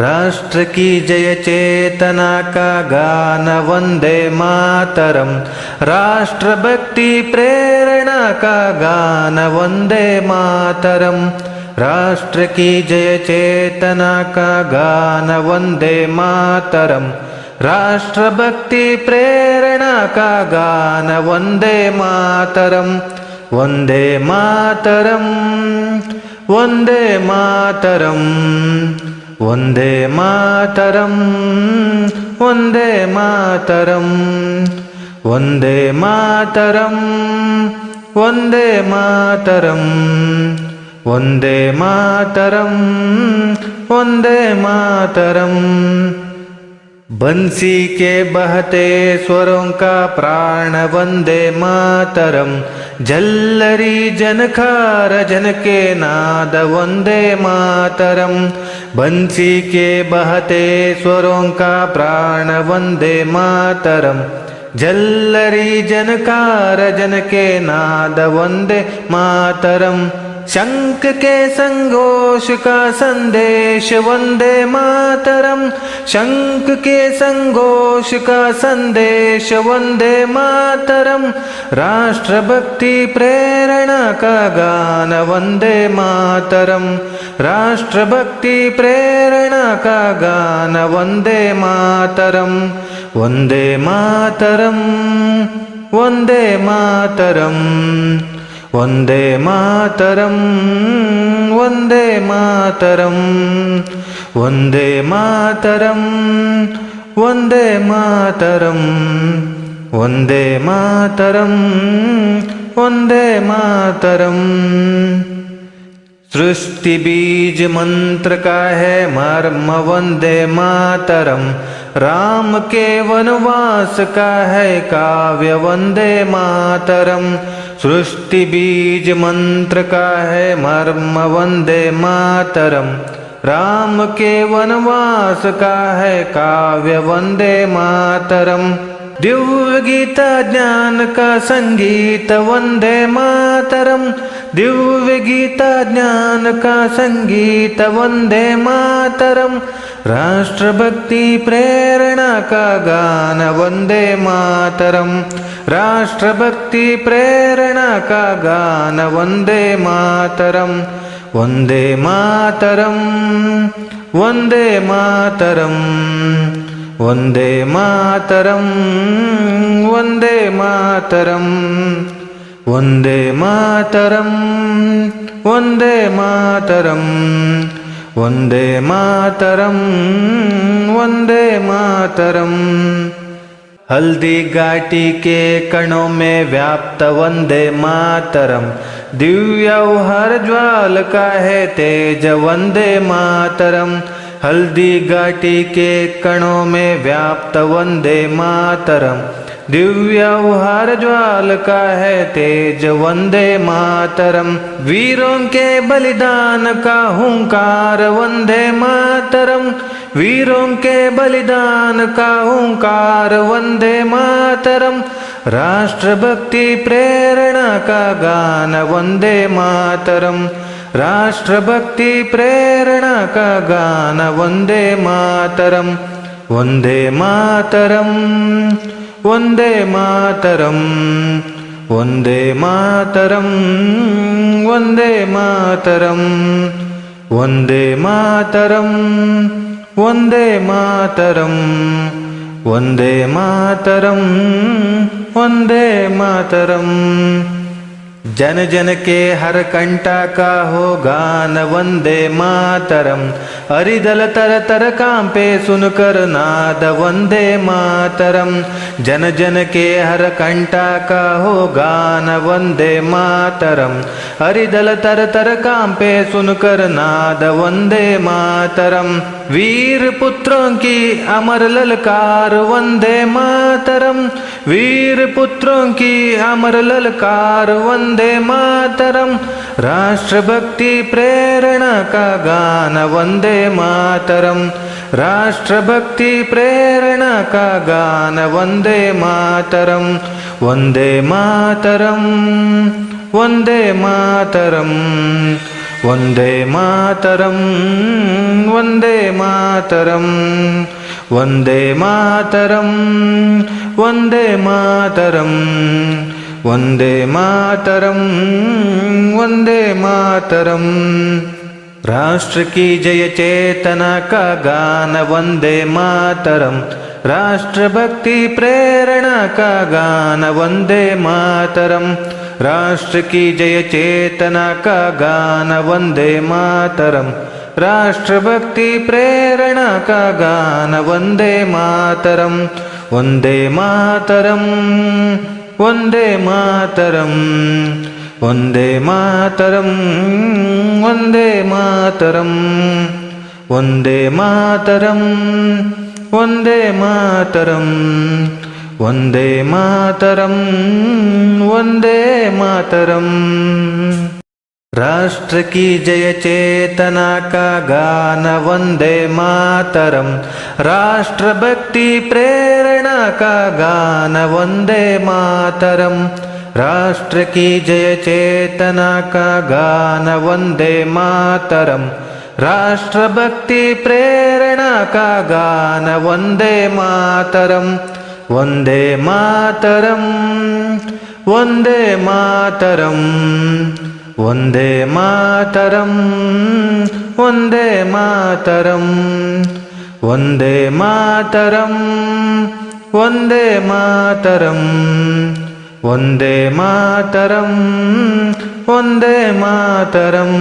राष्ट्र की जय चेतना का गान वंदे मातरम। राष्ट्र भक्ति प्रेरणा का गान वंदे मातरम। राष्ट्र की जय चेतना का गान वंदे मातरम। राष्ट्र भक्ति प्रेरणा का गान वंदे मातरम। वंदे मातरम। वंदे मातरम ಒಂದೇ ಮಾತರಂ ಒಂದೇ ಮಾತರಂ ಒಂದೇ ಮಾತರಂ ಒಂದೇ ಮಾತರಂ ಒಂದೇ ಮಾತರಂ ಒಂದೇ ಮಾತರಂ. बंसी के बहते स्वरों का प्राण वंदे मातरम। जल्लरी जनखार जन के नाद वंदे मातरम। बंसी के बहते स्वरों का प्राण वंदे मातरम। जल्लरी जनकार जन के नाद वंदे मातरम शंख के संघोष का संदेश वंदे मातरम शंख के संघोष का संदेश वंदे मातरम राष्ट्रभक्ति प्रेरणा का गान वंदे मातरम राष्ट्रभक्ति प्रेरणा का गान वंदे मातरम वंदे मातरम वंदे मातरम वन्दे मातरं वन्दे मातरं वन्दे मातरं वन्दे मातरं वन्दे मातरं वन्दे मातरम्। सृष्टिबीज मंत्र का है मर्म वंदे मातरम राम के वनवास का है काव्य वंदे मातरम सृष्टि बीज मंत्र का है मर्म वंदे मातरम। राम के वनवास का है काव्य वंदे मातरम। ದಿವ್ಯಗೀತ ಜ್ಞಾನಕ ಸಂಗೀತ ಒಂದೇ ಮಾತರಂ ದಿವ್ಯಗೀತ ಜ್ಞಾನಕ ಸಂಗೀತ ಒಂದೇ ಮಾತರಂ ರಾಷ್ಟ್ರಭಕ್ತಿ ಪ್ರೇರಣಕ ಗಾನ ಒಂದೇ ಮಾತರಂ ರಾಷ್ಟ್ರಭಕ್ತಿ ಪ್ರೇರಣಕ ಗಾನ ಒಂದೇ ಮಾತರಂ ಒಂದೇ ಮಾತರಂ ಒಂದೇ ಮಾತರಂ वंदे मातरम वंदे मातरम वंदे मातरम मातरं वंदे मातरं वंदे मातरं वंदे मातरं वंदे मातरं वंदे मातरम्। हल्दी घाटी के कणों में व्याप्त वंदे मातरम। दिव्य हर ज्वाल का है तेज वंदे मातरम। हल्दी घाटी के कणों में व्याप्त वंदे मातरम। दिव्य उहार ज्वाल का है तेज वंदे मातरम। वीरों के बलिदान का हुंकार वंदे मातरम। वीरों के बलिदान का हुंकार वंदे मातरम। राष्ट्रभक्ति प्रेरणा का गान वंदे मातरम। ರಾಷ್ಟ್ರಭಕ್ತಿ ಪ್ರೇರಣಕ ಗಾನ ಒಂದೇ ಮಾತರಂ ಒಂದೇ ಮಾತರಂ ಒಂದೇ ಮಾತರಂ ಒಂದೇ ಮಾತರಂ ಒಂದೇ ಮಾತರಂ ಒಂದೇ ಮಾತರಂ ಒಂದೇ ಮಾತರಂ ಒಂದೇ ಮಾತರಂ ಒಂದೇ ಮಾತರಂ. जन जन के हर कंटा का हो गान वंदे मातरम। हरिदल तर तर कांपे सुनकर नाद वंदे मातरम। जन जन के हर कंटा का हो गान वंदे मातरम। हरिदल तर तर कांपे सुनकर नाद वंदे मातरम वीर पुत्रों की अमर ललकार वंदे मातरम वीर पुत्रों की अमर ललकार वंदे वंदे मातरम राष्ट्रभक्ति प्रेरणा का गान वंदे मातरम राष्ट्रभक्ति प्रेरणा का गान वंदे मातरम वंदे मातरम वंदे मातरम वन्दे मातरं वन्दे मातरं वन्दे मातरं वन्दे मातरं वन्दे मातरं वन्दे मातरम्। राष्ट्र की जय चेतना का गान वन्दे मातरम्। राष्ट्रभक्ति प्रेरणा का गान वन्दे मातरम् राष्ट्र की जय चेतना का गान वन्दे मातरम्। राष्ट्रभक्ति प्रेरणा का गान वन्दे मातरम्। वन्दे मातरम् वन्दे मातरम् वन्दे मातरं वन्दे मातरं वन्दे मातरं वन्दे मातरं वन्दे मातरं वन्दे मातरम्। राष्ट्र की जय चेतना का गान वन्दे मातरम्। राष्ट्रभक्ति प्रेरणा का गान वन्दे मातरम्। राष्ट्र की जय चेतना का गान वन्दे मातरम्। राष्ट्रभक्ति प्रेरणा का गान वन्दे मातरम् वन्दे मातरम् वन्दे मातरम् वन्दे मातरम् वन्दे मातरम् वन्दे मातरम् वन्दे मातरम् वन्दे मातरं वन्दे मातरम्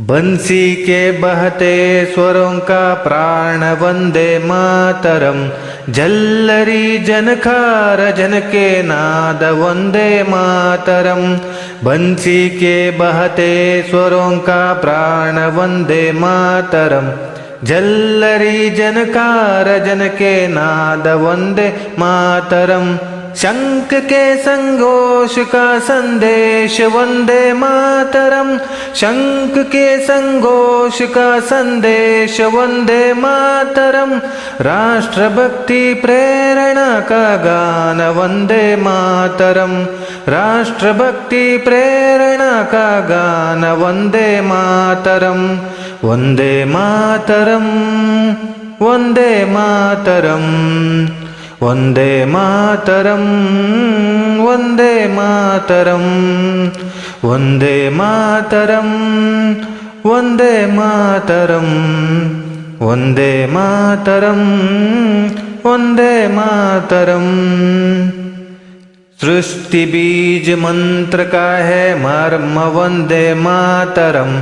बंसी के बहते स्वरों का प्राण वन्दे मातरम्। जल्लरी जनखार जन के नाद वन्दे मातरम्। बंसी के बहते स्वरों का प्राण वन्दे मातरम्। जल्लरी जनकार जन के नाद वन्दे मातरम् शङ्ख के सङ्घोष का सन्देश वन्दे मातरम् शङ्ख के सङ्घोष का सन्देश वन्दे मातरम् राष्ट्रभक्ति प्रेरणा का गान वन्दे मातरम् राष्ट्रभक्ति प्रेरणा का गान वन्दे मातरम् वन्दे मातरम् वन्दे मातरम् वन्दे मातरं वन्दे मातरं वन्दे मातरं वन्दे मातरं वन्दे मातरं वन्दे मातरम्। सृष्टि मंत्र का है मर्म वन्दे मातरम्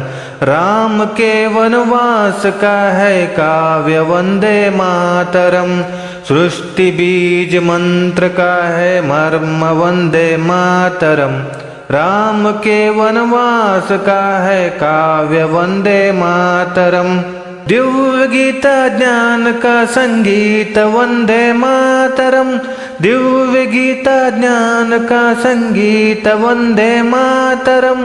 राम के वनवास का है काव्य वंदे मातरम्। सृष्टि बीज मंत्र का है मर्म वंदे मातरम्। राम के वनवास का है काव्य वंदे मातरम्। दिव्य गीता ज्ञान का संगीत वंदे मातरम्। ದಿವ್ಯ ಗೀತ ಜ್ಞಾನ ಕಾ ಸಂಗೀತ ವಂದೇ ಮಾತರಂ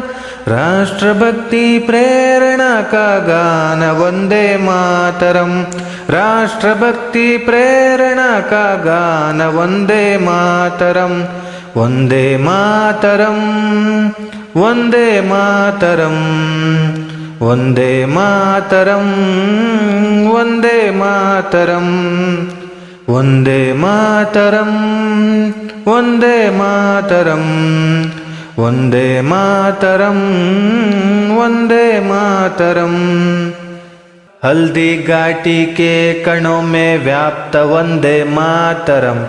ರಾಷ್ಟ್ರಭಕ್ತಿ ಪ್ರೇರಣಾ ಕಾ ಗಾನ ವಂದೇ ಮಾತರಂ ರಾಷ್ಟ್ರಭಕ್ತಿ ಪ್ರೇರಣಾ ಕಾ ಗಾನ ವಂದೇ ಮಾತರಂ ವಂದೇ ಮಾತರಂ ವಂದೇ ಮಾತರಂ വന്ദേ മാതരം വന്ദേ മാതരം वंदे मातरं वंदे मातरं वंदे मातरं वंदे मातरम्। हल्दी घाटी के कणों में व्याप्त वंदे मातरम।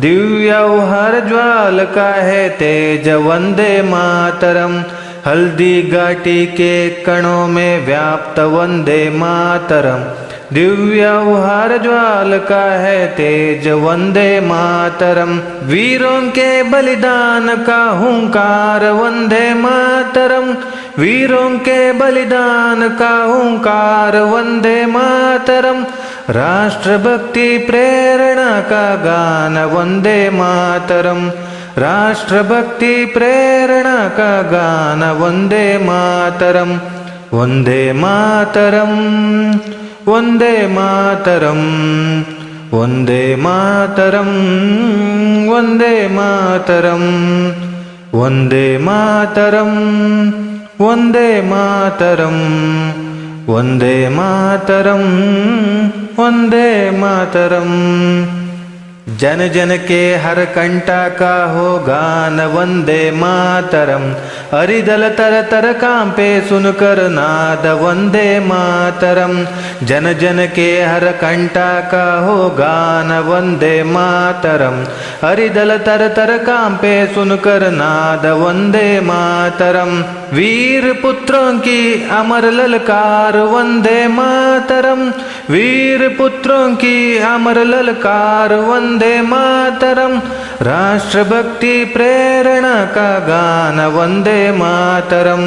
दिव्य हर ज्वाल का है तेज वंदे मातरम। हल्दी घाटी के कणों में व्याप्त वंदे मातरम। दिव्य हर ज्वाल का है तेज वंदे मातरम। वीरों के बलिदान का हुंकार, वंदे मातरम। वीरों के बलिदान का हुंकार, वंदे मातरम। राष्ट्रभक्ति प्रेरणा का गान, वंदे मातरम। राष्ट्रभक्ति प्रेरणा का गान वंदे मातरम्। वंदे मातरम्। ಒಂದೇ ಮಾತರಂ ಒಂದೇ ಮಾತರಂ ಒಂದೇ ಮಾತರಂ ಒಂದೇ ಮಾತರಂ ಒಂದೇ ಮಾತರಂ ಒಂದೇ ಮಾತರಂ ಒಂದೇ ಮಾತರಂ. जन जन के हर कंटा का हो गान वंदे मातरम। हरिदल तर तर कांपे सुनकर नाद वंदे मातरम। जन जन के हर कंटा का हो गान वंदे मातरम। हरिदल तर तर कांपे सुनकर नाद वंदे मातरम वीर पुत्रों की अमर ललकार वंदे मातरम वीर पुत्रों की अमर ललकार वंदे मातरम राष्ट्रभक्ति प्रेरणा का गान वंदे मातरम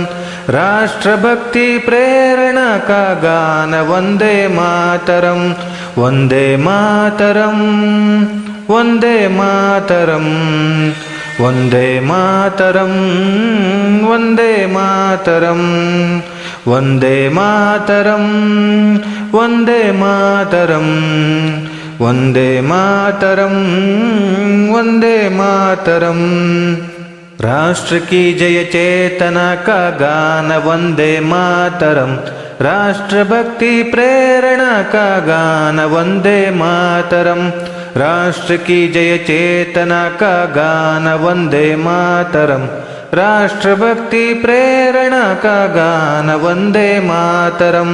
राष्ट्रभक्ति प्रेरणा का गान वंदे मातरम वंदे मातरम वंदे मातरम वन्दे मातरं वन्दे मातरं वन्दे मातरं वन्दे मातरम् वन्दे मातरं वन्दे मातरम्। राष्ट्र की जय चेतना का गान वन्दे मातरं राष्ट्रभक्ति प्रेरणा का गान वन्दे मातरं राष्ट्र की जय चेतना का गान वन्दे मातरं राष्ट्रभक्ति प्रेरणा का गान वन्दे मातरं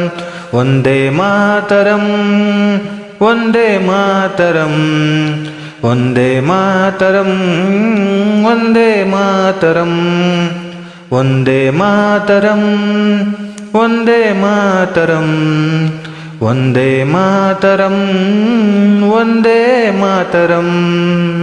वन्दे मातरम् वन्दे मातरम् वन्दे मातरम् वन्दे मातरम् वन्दे मातरम् वन्दे मातरम् वन्दे मातरम् वंदे मातरम्।